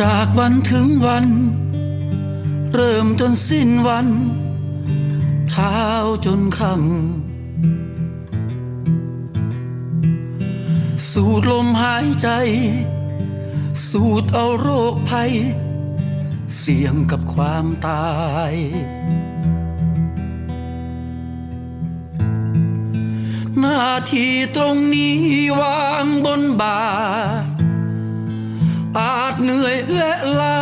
จากวันถึงวัน เริ่มจนสิ้นวัน เท้าจนคำสูดลมหายใจ สูดเอาโรคภัย เสี่ยงกับความตาย หน้าที่ตรงนี้วางบนบ่า จเหนื่อยและล้า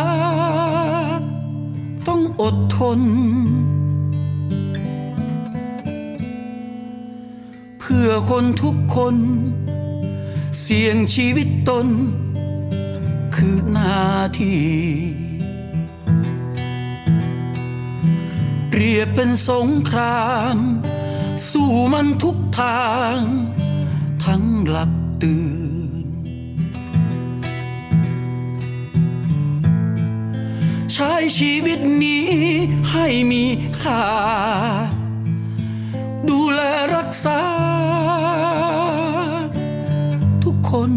ต้องอดทน เพื่อคนทุกคน เสี่ยงชีวิตตน คือหน้าที่ เรียบเป็นสงคราม สู้มันทุกทาง ทั้งหลับตื่น ใช้ชีวิตนี้ให้มีค่า ดูแลรักษา ทุกคน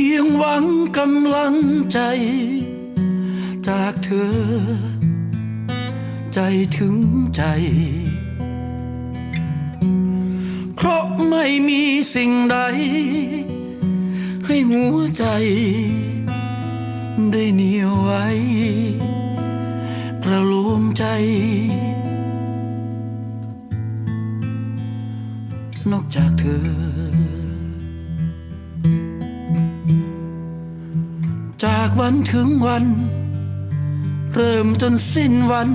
พียงหวังกำลังใจ จากเธอ ใจถึงใจ เพราะไม่มีสิ่งใด ให้หัวใจ ได้เหนียวไว้ ประโลมใจ นอกจากเธอ จากวันถึงวัน เริ่มจนสิ้นวัน